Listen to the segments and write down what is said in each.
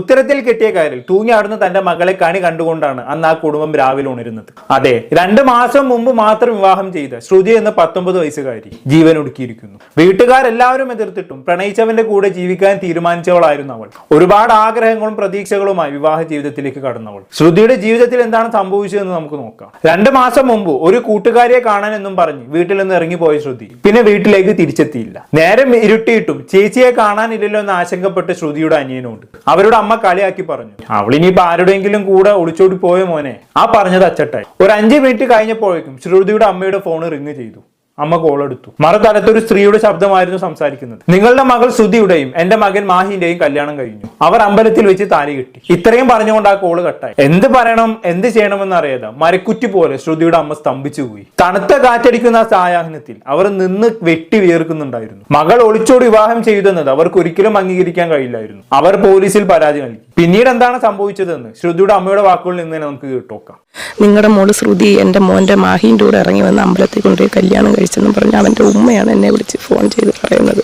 ഉത്തരത്തിൽ കിട്ടിയ കാര്യത്തിൽ തൂങ്ങി തൂങ്ങിയാടുന്ന തന്റെ മകളെ കണി കണ്ടുകൊണ്ടാണ് അന്ന് ആ കുടുംബം രാവിലെ ഉണരുന്നത്. അതെ രണ്ട് മാസം മുമ്പ് മാത്രം വിവാഹം ചെയ്ത ശ്രുതി എന്ന പത്തൊമ്പത് വയസ്സുകാരി ജീവൻ ഒടുക്കിയിരിക്കുന്നു. വീട്ടുകാരെല്ലാവരും എതിർത്തിട്ടും പ്രണയിച്ചവന്റെ കൂടെ ജീവിക്കാൻ തീരുമാനിച്ചവളായിരുന്നു അവൾ. ഒരുപാട് ആഗ്രഹങ്ങളും പ്രതീക്ഷകളുമായി വിവാഹ ജീവിതത്തിലേക്ക് കടന്നവൾ. ശ്രുതിയുടെ ജീവിതത്തിൽ എന്താണ് സംഭവിച്ചതെന്ന് നമുക്ക് നോക്കാം. രണ്ട് മാസം മുമ്പ് ഒരു കൂട്ടുകാരിയെ കാണാൻ എന്നും പറഞ്ഞ് വീട്ടിൽ നിന്ന് ഇറങ്ങിപ്പോയ ശ്രുതി പിന്നെ വീട്ടിലേക്ക് തിരിച്ചെത്തിയില്ല. നേരം ഇരുട്ടിയിട്ടും ചേച്ചിയെ കാണാനില്ലല്ലോ എന്ന് ആശങ്കപ്പെട്ട് ശ്രുതിയുടെ അനിയനോട് അവരുടെ അമ്മ കളിയാക്കി പറഞ്ഞു. അവളിനിയിപ്പോ ആരുടെയെങ്കിലും കൂടെ ഒളിച്ചോടി പോയ മോനെ? ആ പറഞ്ഞത് അച്ചട്ടായി. ഒരു അഞ്ച് മിനിറ്റ് കഴിഞ്ഞപ്പോഴേക്കും ശ്രുതിയുടെ അമ്മയുടെ ഫോൺ റിങ് ചെയ്തു. അമ്മ കോൾ എടുത്തു. മറുതലത്ത് ഒരു സ്ത്രീയുടെ ശബ്ദമായിരുന്നു സംസാരിക്കുന്നത്. നിങ്ങളുടെ മകൾ ശ്രുതിയുടെയും എന്റെ മകൻ മാഹിന്റെയും കല്യാണം കഴിഞ്ഞു. അവർ അമ്പലത്തിൽ വെച്ച് താലി കെട്ടി. ഇത്രയും പറഞ്ഞുകൊണ്ട് ആ കോൾ കട്ടായി. എന്ത് പറയണം എന്ത് ചെയ്യണമെന്ന് അറിയാതെ മരക്കുറ്റി പോലെ ശ്രുതിയുടെ അമ്മ സ്തംഭിച്ചു പോയി. തണുത്ത കാറ്റടിക്കുന്ന ആ സായാഹ്നത്തിൽ അവർ നിന്ന് വെട്ടി വിയർക്കുന്നുണ്ടായിരുന്നു. മകൾ ഒളിച്ചോട് വിവാഹം ചെയ്തെന്നത് അവർക്ക് ഒരിക്കലും അംഗീകരിക്കാൻ കഴിയില്ലായിരുന്നു. അവർ പോലീസിൽ പരാതി നൽകി. പിന്നീട് എന്താണ് സംഭവിച്ചതെന്ന് ശ്രുതിയുടെ അമ്മയുടെ വാക്കുകളിൽ നിന്ന് തന്നെ നമുക്ക് കേട്ടോക്കാം. നിങ്ങളുടെ മോൾ ശ്രുതി എന്റെ മോന്റെ മാഹീന്റെ കൂടെ ഇറങ്ങി വന്ന് അമ്പലത്തിൽ കൊണ്ടുപോയി കല്യാണം കഴിച്ചെന്ന് പറഞ്ഞ് അവന്റെ ഉമ്മയാണ് എന്നെ വിളിച്ച് ഫോൺ ചെയ്ത് പറയുന്നത്.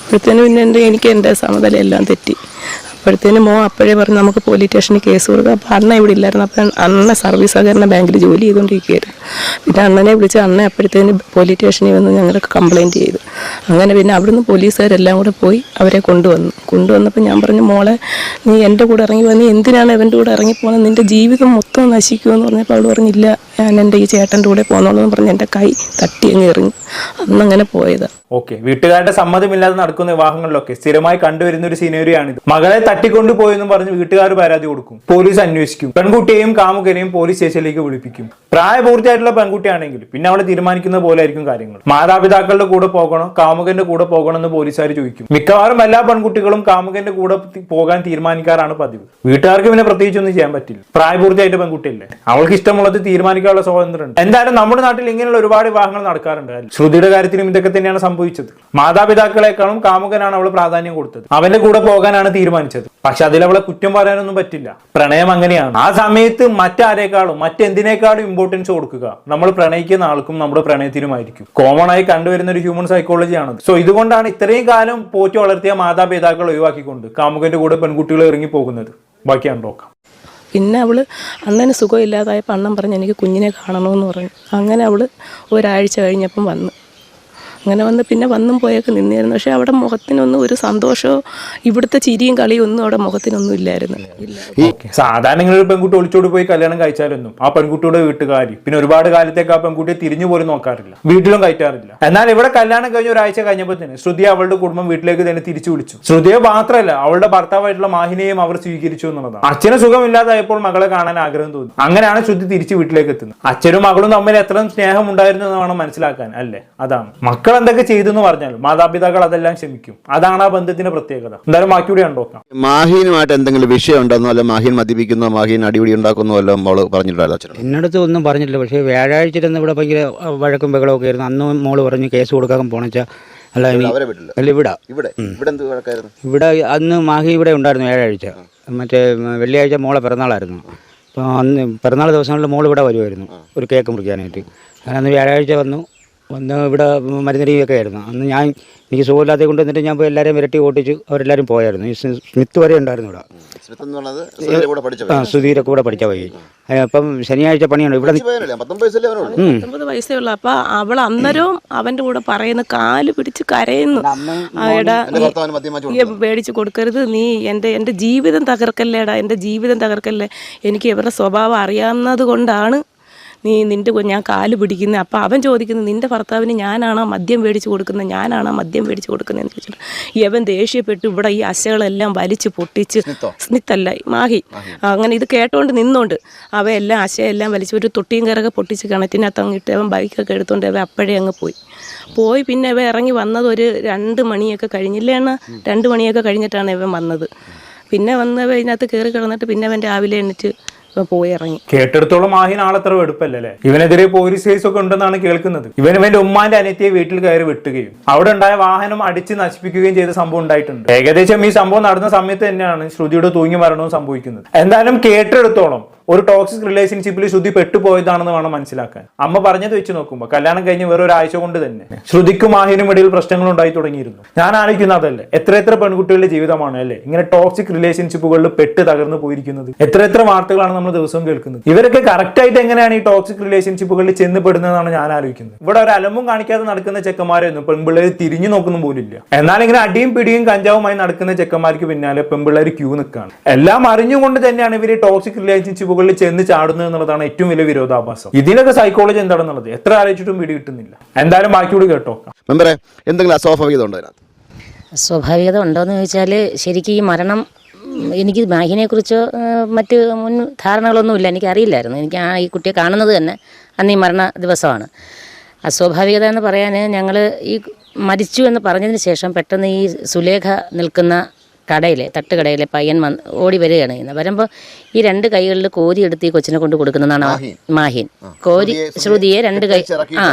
അപ്പോഴത്തേനും പിന്നെ എന്റെ എനിക്ക് എന്റെ സമതല എല്ലാം തെറ്റി. അപ്പോഴത്തേനും മോ അപ്പോഴേ പറഞ്ഞു നമുക്ക് പോലീസ് സ്റ്റേഷനിൽ കേസ് കൊടുക്കുക അപ്പോൾ അണ്ണ ഇവിടെ ഇല്ലായിരുന്നു. അപ്പം അണ്ണ സർവീസ് സഹകരണ ബാങ്കിൽ ജോലി ചെയ്തുകൊണ്ടിരിക്കുകയായിരുന്നു. പിന്നെ അണ്ണനെ വിളിച്ച് അണ്ണ അപ്പോഴത്തേനും പോലീസ് സ്റ്റേഷനിൽ വന്ന് ഞങ്ങൾക്ക് കംപ്ലയിന്റ് ചെയ്തു. അങ്ങനെ പിന്നെ അവിടുന്ന് പോലീസുകാരെല്ലാം കൂടെ പോയി അവരെ കൊണ്ടുവന്നു. കൊണ്ടുവന്നപ്പോൾ ഞാൻ പറഞ്ഞു മോളെ നീ എന്റെ കൂടെ ഇറങ്ങി വന്ന് എന്തിനാണ് ഇവന്റെ കൂടെ ഇറങ്ങിപ്പോകുന്നത് നിന്റെ ജീവിതം മൊത്തം നശിക്കുമെന്ന് പറഞ്ഞപ്പോൾ അവൾ പറഞ്ഞില്ല ഞാൻ എന്റെ ഈ ചേട്ടന്റെ കൂടെ പോകുന്നുള്ളൂ എന്ന് പറഞ്ഞ് എന്റെ കൈ തട്ടി അങ്ങ് എറിഞ്ഞു. അന്നങ്ങനെ പോയത്. ഓക്കെ വീട്ടുകാരുടെ സമ്മതമില്ലാതെ നടക്കുന്ന വിവാഹങ്ങളിലൊക്കെ സ്ഥിരമായി കണ്ടുവരുന്ന ഒരു സിനേറിയാണിത് മകളെ തട്ടിക്കൊണ്ടു പോയെന്നും പറഞ്ഞ് വീട്ടുകാർ പരാതി കൊടുക്കും. പോലീസ് അന്വേഷിക്കും. പെൺകുട്ടിയെയും കാമുകനെയും പോലീസ് സ്റ്റേഷനിലേക്ക് വിളിപ്പിക്കും. പ്രായപൂർത്തിയായിട്ടുള്ള പെൺകുട്ടിയാണെങ്കിൽ പിന്നെ അവളെ തീരുമാനിക്കുന്ന പോലെ ആയിരിക്കും കാര്യങ്ങൾ. മാതാപിതാക്കളുടെ കൂടെ പോകണോ കാമുകന്റെ കൂടെ പോകണോ എന്ന് പോലീസുകാർ ചോദിക്കും. മിക്കവാറും എല്ലാ പെൺകുട്ടികളും കാമുകന്റെ കൂടെ പോകാൻ തീരുമാനിക്കാറാണ് പതിവ്. വീട്ടുകാർക്ക് പിന്നെ പ്രത്യേകിച്ചൊന്നും ചെയ്യാൻ പറ്റില്ല. പ്രായപൂർത്തിയായിട്ട് പെൺകുട്ടിയല്ലേ? അവൾക്ക് ഇഷ്ടമുള്ളത് തീരുമാനിക്കാനുള്ള സ്വാതന്ത്ര്യം എന്തായാലും നമ്മുടെ നാട്ടിൽ ഇങ്ങനെയുള്ള ഒരുപാട് വിവാഹങ്ങൾ നടക്കാറുണ്ട്? ശ്രുതിയുടെ കാര്യത്തിലും ഇതൊക്കെ തന്നെയാണ് സംഭവിച്ചത്. മാതാപിതാക്കളെക്കാളും കാമുകനാണ് അവൾ പ്രാധാന്യം കൊടുത്തത്. അവന്റെ കൂടെ പോകാനാണ് തീരുമാനിച്ചത്. പക്ഷെ അതിൽ അവളെ കുറ്റം പറയാനൊന്നും പറ്റില്ല. പ്രണയം അങ്ങനെയാണ്. ആ സമയത്ത് മറ്റാരേക്കാളും മറ്റെന്തിനേക്കാളും ഇമ്പോർട്ടൻസ് കൊടുക്കുക. നമ്മൾ പ്രണയിക്കുന്ന ആൾക്കും നമ്മുടെ പ്രണയത്തിനുമായിരിക്കും. കോമൺ ആയി കണ്ടുവരുന്ന ഒരു ഹ്യൂമൻ സൈക്കോളജിയാണ് സോ ഇതുകൊണ്ടാണ് ഇത്രയും കാലം പോറ്റി വളർത്തിയ മാതാപിതാക്കൾ ഒഴിവാക്കിക്കൊണ്ട് കാമുകന്റെ കൂടെ പെൺകുട്ടികൾ ഇറങ്ങി പോകുന്നത് ബാക്കിയാണ് നോക്കാം. പിന്നെ അവൾ അണ്ണന് സുഖമില്ലാതായപ്പോൾ അണ്ണൻ പറഞ്ഞ് എനിക്ക് കുഞ്ഞിനെ കാണണമെന്ന് പറഞ്ഞു. അങ്ങനെ അവൾ ഒരാഴ്ച കഴിഞ്ഞപ്പം വന്ന്. അങ്ങനെ വന്ന് പിന്നെ വന്നും പോയൊക്കെ നിന്നിരുന്നു. പക്ഷേ അവിടെ മുഖത്തിനൊന്നും ഒരു സന്തോഷമോ ഇവിടുത്തെ ചിരിയും കളിയും ഒന്നും അവിടെ മുഖത്തിനൊന്നും ഇല്ലായിരുന്നു. ഇല്ല സാധാരണ ഇങ്ങനെ ഒരു പെൺകുട്ടി ഒളിച്ചോട് പോയി കല്യാണം കഴിച്ചാലൊന്നും ആ പെൺകുട്ടിയുടെ വീട്ടുകാരി പിന്നെ ഒരുപാട് കാലത്തേക്ക് ആ പെൺകുട്ടിയെ തിരിഞ്ഞു പോലും നോക്കാറില്ല. വീട്ടിലും കയറ്റാറില്ല. എന്നാൽ ഇവിടെ കല്യാണം കഴിഞ്ഞ ഒരാഴ്ച കഴിഞ്ഞപ്പോൾ തന്നെ ശ്രുതി അവളുടെ കുടുംബം വീട്ടിലേക്ക് തന്നെ തിരിച്ചു വിളിച്ചു. ശ്രുതിയെ മാത്രമല്ല അവളുടെ ഭർത്താവായിട്ടുള്ള മാഹിനെയും അവർ സ്വീകരിച്ചു എന്നുള്ളതാണ്. അച്ഛന് സുഖമില്ലാതായപ്പോൾ മകളെ കാണാൻ ആഗ്രഹം തോന്നി. അങ്ങനെയാണ് ശ്രുതി തിരിച്ചു വീട്ടിലേക്ക് എത്തുന്നത്. അച്ഛനും മകളും തമ്മിൽ എത്ര സ്നേഹം ഉണ്ടായിരുന്നു എന്ന് വേണം മനസ്സിലാക്കാൻ അല്ലേ? അതാണ്. മക്കൾ എന്തൊക്കെ ചെയ്തു എന്ന് പറഞ്ഞാൽ മാതാപിതാക്കൾ അതെല്ലാം ക്ഷമിക്കും. അതാണ് ആ ബന്ധത്തിന്റെ പ്രത്യേകത. എന്തായാലും ബാക്കിയൂടെ ഉണ്ടോക്കാം മാഹീനുമായിട്ട് എന്തെങ്കിലും വിഷയം ഉണ്ടെന്നോ അല്ല മാഹീൻ മദ്യപിക്കുന്നോ മാഹീൻ അടിപിടി ഉണ്ടാക്കുന്നോ വല്ലതും മോൾ അച്ഛനോട് എന്നടുത്ത് ഒന്നും പറഞ്ഞിട്ടില്ല. പക്ഷേ വ്യാഴാഴ്ച ഇരുന്ന് ഇവിടെ ഭയങ്കര വഴക്കും ബഹളമൊക്കെ ആയിരുന്നു. അന്ന് മോൾ പറഞ്ഞ് കേസ് കൊടുക്കാൻ പോണച്ച. അല്ല അല്ല ഇവിടെ. ഇവിടെ? ഇവിടെ എന്ത് വഴക്കായിരുന്നു? ഇവിടെ അന്ന് മാഹി ഇവിടെ ഉണ്ടായിരുന്നു വ്യാഴാഴ്ച. മറ്റേ വെള്ളിയാഴ്ച മോളെ പിറന്നാളായിരുന്നു. അപ്പോൾ അന്ന് പിറന്നാൾ ദിവസങ്ങളിൽ മോൾ ഇവിടെ വരുമായിരുന്നു ഒരു കേക്ക് മുറിക്കാനായിട്ട്. അങ്ങനെ അന്ന് വ്യാഴാഴ്ച വന്നു. വന്ന് ഇവിടെ മരുന്നരിയൊക്കെ ആയിരുന്നു. അന്ന് ഞാൻ എനിക്ക് സുഖമില്ലാതെ കൊണ്ട് വന്നിട്ട് ഞാൻ പോയി എല്ലാവരെയും വിരട്ടി ഓട്ടിച്ചു അവരെല്ലാവരും പോയായിരുന്നു. ഈ സ്മിത്ത് വരെ ഉണ്ടായിരുന്നു ഇവിടെ. ആ സുധീരൊക്കെ കൂടെ പഠിച്ച വഴി. അപ്പം ശനിയാഴ്ച പണിയാണ്. ഇവിടെ പത്തൊമ്പത് വയസ്സേ ഉള്ളൂ. അപ്പൊ അവൾ അന്നേരവും അവന്റെ കൂടെ പറയുന്ന കാൽ പിടിച്ച് കരയുന്നു. എടാ മേടിച്ച് കൊടുക്കരുത്. നീ എന്റെ എന്റെ ജീവിതം തകർക്കല്ലേടാ. എന്റെ ജീവിതം തകർക്കല്ലേ? എനിക്ക് ഇവരുടെ സ്വഭാവം അറിയാവുന്നത് കൊണ്ടാണ് നീ നിന്റെ ഞാൻ കാൽ പിടിക്കുന്നത് അപ്പം അവൻ ചോദിക്കുന്നത് നിന്റെ ഭർത്താവിന് ഞാനാണോ മദ്യം മേടിച്ച് കൊടുക്കുന്നത്? ഞാനാണോ മദ്യം മേടിച്ച് കൊടുക്കുന്നത്? എന്ന് ചോദിച്ചിട്ട് ഇവൻ ദേഷ്യപ്പെട്ട്. ഇവിടെ ഈ അശകളെല്ലാം വലിച്ച് പൊട്ടിച്ച് സ്മിത്തല്ല മാഹി. അങ്ങനെ ഇത് കേട്ടോണ്ട് നിന്നോണ്ട് അവയെല്ലാം അശയെല്ലാം വലിച്ച് ഒരു തൊട്ടിയും കയറൊക്കെ പൊട്ടിച്ച് കിണറ്റിനകത്ത് അങ്ങ് ഇട്ട് അവൻ ബൈക്കൊക്കെ എടുത്തോണ്ട് അവ അപ്പോഴേ അങ്ങ് പോയി. പോയി പിന്നെ ഇവ ഇറങ്ങി വന്നത് ഒരു രണ്ട് മണിയൊക്കെ കഴിഞ്ഞില്ലേ അണ്ണാ? രണ്ട് മണിയൊക്കെ കഴിഞ്ഞിട്ടാണ് ഇവൻ വന്നത്. പിന്നെ വന്ന് ഇവ ഇതിനകത്ത് കയറി കിടന്നിട്ട് പിന്നെ അവൻ രാവിലെ എണ്ണിച്ച് പോയി ഇറങ്ങി കേട്ടെടുത്തോളം മാഹിൻ ആളത്ര വെടുപ്പല്ലേ ഇവനെതിരെ പോലീസ് കേസ് ഒക്കെ ഉണ്ടെന്നാണ് കേൾക്കുന്നത്. ഇവൻ ഇവന്റെ ഉമ്മാന്റെ അനിയത്തിയെ വീട്ടിൽ കയറി വെട്ടുകയും അവിടെ ഉണ്ടായ വാഹനം അടിച്ച് നശിപ്പിക്കുകയും ചെയ്ത സംഭവം ഉണ്ടായിട്ടുണ്ട്. ഏകദേശം ഈ സംഭവം നടന്ന സമയത്ത് തന്നെയാണ് ശ്രുതിയുടെ തൂങ്ങി മരണവും സംഭവിക്കുന്നത്. എന്തായാലും കേട്ടെടുത്തോളം ഒരു ടോക്സിക് റിലേഷൻഷിപ്പിൽ ശ്രുതി പെട്ടുപോയതാണെന്ന് വേണം മനസ്സിലാക്കാൻ. അമ്മ പറഞ്ഞത് വെച്ച് നോക്കുമ്പോൾ കല്യാണം കഴിഞ്ഞ് വേറെ ഒരാഴ്ച കൊണ്ട് തന്നെ ശ്രുതിക്കും മാഹിനും ഇടയിൽ പ്രശ്നങ്ങൾ ഉണ്ടായി തുടങ്ങിയിരുന്നു. ഞാൻ ആലോചിക്കുന്ന അതല്ലേ എത്ര എത്ര പെൺകുട്ടികളുടെ ജീവിതമാണ് അല്ലേ? ഇങ്ങനെ ടോക്സിക് റിലേഷൻഷിപ്പുകളിൽ പെട്ട് തകർന്നു പോയിരിക്കുന്നത്. എത്ര എത്ര വാർത്തകളാണ് നമ്മൾ ദിവസവും കേൾക്കുന്നത്. ഇവരൊക്കെ കറക്റ്റ് ആയിട്ട് എങ്ങനെയാണ് ഈ ടോക്സിക് റിലേഷൻഷിപ്പുകളിൽ ചെന്ന് പെടുന്നതെന്നാണ് ഞാൻ ആലോചിക്കുന്നത്. ഇവിടെ ഒരു അലമ്പും കാണിക്കാതെ നടക്കുന്ന ചെക്കന്മാരൊന്നും പെൺപിള്ളേർ തിരിഞ്ഞു നോക്കുന്ന പോലില്ല എന്നാൽ ഇങ്ങനെ അടിയും പിടിയും കഞ്ചാവുമായി നടക്കുന്ന ചെക്കന്മാർക്ക് പിന്നാലെ പെൺപിള്ളേർ ക്യൂ നിൽക്കുകയാണ്. എല്ലാം അറിഞ്ഞുകൊണ്ട് തന്നെയാണ് ഇവർ ടോക്സിക് റിലേഷൻഷിപ്പുകളിൽ ചെന്ന് ചാടുന്നത് എന്നുള്ളതാണ് ഏറ്റവും വലിയ വിരോധാഭാസം. ഇതിനൊക്കെ സൈക്കോളജി എന്താണെന്നുള്ളത്? എത്ര ആലോചിച്ചിട്ടും പിടി കിട്ടുന്നില്ല. എന്തായാലും ബാക്കിയോട് കേട്ടോ. മെമ്പറെ എന്തെങ്കിലും അസ്വാഭാവികത ഉണ്ടോ അതിനകത്ത് സ്വാഭാവികത ഉണ്ടോയെന്ന് ചോദിച്ചാൽ ശരിക്കും ഈ മരണം എനിക്ക് മാഹിനെക്കുറിച്ചോ മറ്റ് മുൻ ധാരണകളൊന്നുമില്ല. എനിക്കറിയില്ലായിരുന്നു എനിക്ക് ആ ഈ കുട്ടിയെ കാണുന്നത് തന്നെ അന്ന് ഈ മരണ ദിവസമാണ്. അസ്വാഭാവികത എന്ന് പറയാൻ ഞങ്ങൾ ഈ മരിച്ചു എന്ന് പറഞ്ഞതിന് ശേഷം പെട്ടെന്ന് ഈ സുലേഖ നിൽക്കുന്ന കടയിലെ തട്ടുകടയിലെ പയ്യൻ വന്ന് ഓടി വരികയാണ് ചെയ്യുന്നത്. വരുമ്പോൾ ഈ രണ്ട് കൈകളിൽ കോരി എടുത്ത് ഈ കൊച്ചിനെ കൊണ്ട് കൊടുക്കുന്നതാണ് മാഹിൻ. കോരി ശ്രുതിയെ രണ്ട് കൈ ആ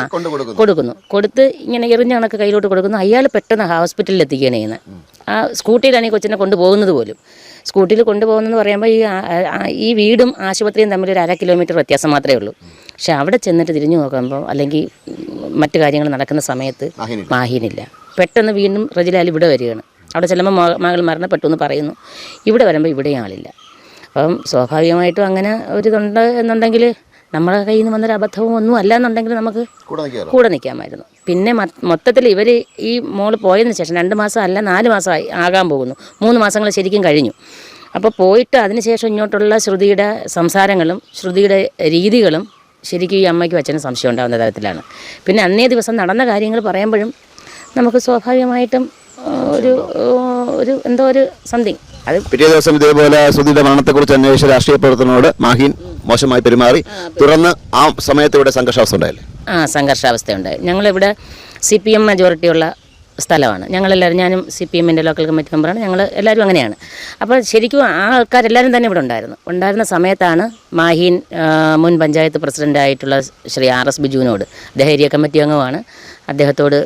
കൊടുക്കുന്നു. കൊടുത്ത് ഇങ്ങനെ എറിഞ്ഞ കണക്ക് കയ്യിലോട്ട് കൊടുക്കുന്നു. അയാൾ പെട്ടെന്ന് ഹോസ്പിറ്റലിൽ എത്തിക്കുകയാണ് ചെയ്യുന്നത്. ആ സ്കൂട്ടിയിലാണ് ഈ കൊച്ചിനെ കൊണ്ടുപോകുന്നത് പോലും. സ്കൂട്ടിയിൽ കൊണ്ടുപോകുന്നതെന്ന് പറയുമ്പോൾ ഈ ഈ വീടും ആശുപത്രിയും തമ്മിൽ ഒരു അര കിലോമീറ്റർ വ്യത്യാസം മാത്രമേ ഉള്ളൂ. പക്ഷെ അവിടെ ചെന്നിട്ട് തിരിഞ്ഞു നോക്കുമ്പോൾ അല്ലെങ്കിൽ മറ്റു കാര്യങ്ങൾ നടക്കുന്ന സമയത്ത് മാഹീനില്ല. മാഹിനില്ല. പെട്ടെന്ന് വീണ്ടും റജിലാൽ ഇവിടെ വരികയാണ്. അവിടെ ചെല്ലുമ്പോൾ മകൾ മരണപ്പെട്ടു എന്ന് പറയുന്നു. ഇവിടെ വരുമ്പോൾ ഇവിടെ ആളില്ല. അപ്പം സ്വാഭാവികമായിട്ടും അങ്ങനെ ഒരിതുണ്ട് എന്നുണ്ടെങ്കിൽ നമ്മളെ കയ്യിൽ നിന്ന് വന്നൊരു അബദ്ധവും ഒന്നും അല്ല എന്നുണ്ടെങ്കിൽ നമുക്ക് കൂടെ നിൽക്കാമായിരുന്നു. പിന്നെ മൊത്തത്തിൽ ഇവർ ഈ മോൾ പോയതിന് ശേഷം രണ്ട് മാസം അല്ല നാല് മാസമായി ആകാൻ പോകുന്നു. മൂന്ന് മാസങ്ങൾ ശരിക്കും കഴിഞ്ഞു. അപ്പോൾ പോയിട്ട് അതിനുശേഷം ഇങ്ങോട്ടുള്ള ശ്രുതിയുടെ സംസാരങ്ങളും ശ്രുതിയുടെ രീതികളും ശരിക്കും ഈ അമ്മയ്ക്ക് അച്ഛനും സംശയം ഉണ്ടാകുന്ന തരത്തിലാണ്. പിന്നെ അന്നേ ദിവസം നടന്ന കാര്യങ്ങൾ പറയുമ്പോഴും നമുക്ക് സ്വാഭാവികമായിട്ടും ഒരു ഒരു എന്തോ ഒരു സംതിങ്. അത് പിറ്റേ ദിവസം ഇതേപോലെ സുധിയുടെ മരണത്തെക്കുറിച്ച് അന്വേഷിച്ച രാഷ്ട്രീയ പ്രവർത്തനോട് മാഹിൻ മോശമായി പെരുമാറി. തുടർന്ന് ആ സമയത്ത് ഇവിടെ സംഘർഷാവസ്ഥ ഉണ്ടായില്ലേ? ആ സംഘർഷാവസ്ഥയുണ്ടായി ഞങ്ങളിവിടെ സി പി എം മെജോറിറ്റിയുള്ള സ്ഥലമാണ്. ഞങ്ങളെല്ലാവരും ഞാനും സി പി എമ്മിന്റെ ലോക്കൽ കമ്മിറ്റി മെമ്പറാണ് ഞങ്ങൾ എല്ലാവരും അങ്ങനെയാണ്. അപ്പോൾ ശരിക്കും ആ ആൾക്കാരെല്ലാവരും തന്നെ ഇവിടെ ഉണ്ടായിരുന്നു. ഉണ്ടായിരുന്ന സമയത്താണ് മാഹിൻ മുൻ പഞ്ചായത്ത് പ്രസിഡന്റായിട്ടുള്ള ശ്രീ ആർ എസ് ബിജുവിനോട് അദ്ദേഹം ഏരിയ കമ്മിറ്റി അംഗമാണ് അദ്ദേഹത്തോട്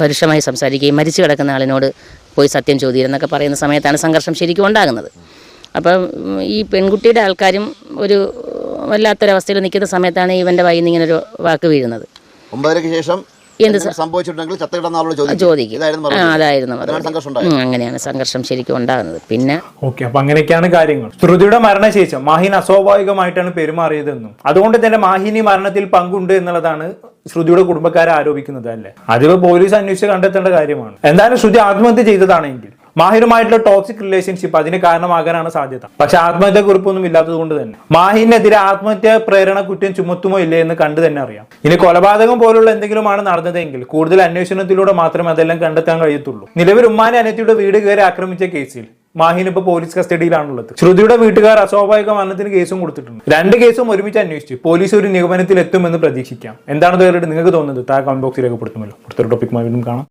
പരുഷമായി സംസാരിക്കുകയും മരിച്ചു കിടക്കുന്ന ആളിനോട് പോയി സത്യം ചോദിയിരുന്നൊക്കെ പറയുന്ന സമയത്താണ് സംഘർഷം ശരിക്കും ഉണ്ടാകുന്നത്. അപ്പം ഈ പെൺകുട്ടിയുടെ ആൾക്കാരും ഒരു വല്ലാത്തൊരവസ്ഥയിൽ നിൽക്കുന്ന സമയത്താണ് ഇവന്റെ വൈകുന്നിങ്ങനൊരു ഇങ്ങനെ ഒരു വാക്ക് വീഴുന്നത്. ഒമ്പതരയ്ക്ക് ശേഷം എന്ത് സംഭവിച്ചിട്ടുണ്ടെങ്കിൽ ചോദിക്കും. അതായിരുന്നു അങ്ങനെയാണ് സംഘർഷം ശരിക്കും ഉണ്ടാകുന്നത്. പിന്നെ ഓക്കെ അപ്പൊ അങ്ങനെയൊക്കെയാണ് കാര്യങ്ങൾ. ശ്രുതിയുടെ മരണശേഷം മാഹിൻ അസ്വാഭാവികമായിട്ടാണ് പെരുമാറിയതെന്നും. അതുകൊണ്ട് തന്നെ മാഹിനി മരണത്തിൽ പങ്കുണ്ട് എന്നുള്ളതാണ് ശ്രുതിയുടെ കുടുംബക്കാരെ ആരോപിക്കുന്നത് അല്ലേ? അതിപ്പോ പോലീസ് അന്വേഷിച്ച് കണ്ടെത്തേണ്ട കാര്യമാണ്. എന്തായാലും ശ്രുതി ആത്മഹത്യ ചെയ്തതാണെങ്കിൽ? മാഹിനുമായിട്ടുള്ള ടോക്സിക് റിലേഷൻഷിപ്പ് അതിന് കാരണമാകാനാണ് സാധ്യത. പക്ഷെ ആത്മഹത്യ കുറിപ്പൊന്നും ഇല്ലാത്തത് കൊണ്ട് തന്നെ. മാഹിനെതിരെ ആത്മഹത്യ പ്രേരണ കുറ്റം ചുമത്തുമോ ഇല്ലേ എന്ന് കണ്ടു തന്നെ അറിയാം. ഇനി കൊലപാതകം പോലുള്ള എന്തെങ്കിലുമാണ് നടന്നതെങ്കിൽ കൂടുതൽ അന്വേഷണത്തിലൂടെ മാത്രമേ അതെല്ലാം കണ്ടെത്താൻ കഴിയത്തുള്ളൂ. നിലവിൽ ഉമ്മാനെ അനത്തിയുടെ വീട് കയറി ആക്രമിച്ച കേസിൽ മാഹിൻ ഇപ്പൊ പോലീസ് കസ്റ്റഡിയിലാണുള്ളത്. ശ്രുതിയുടെ വീട്ടുകാർ അസ്വാഭാവിക മരണത്തിന് കേസും കൊടുത്തിട്ടുണ്ട്. രണ്ട് കേസും ഒരുമിച്ച് അന്വേഷിച്ച് പോലീസ് ഒരു നിഗമനത്തിൽ എത്തുമെന്ന് പ്രതീക്ഷിക്കാം. എന്താണ് നിങ്ങൾക്ക് തോന്നുന്നത്? താ കമന്റ് ബോക്സിൽ രേഖപ്പെടുത്തുമല്ലോ. അടുത്തൊരു ടോപ്പിക്കുമായി വീണ്ടും കാണാം.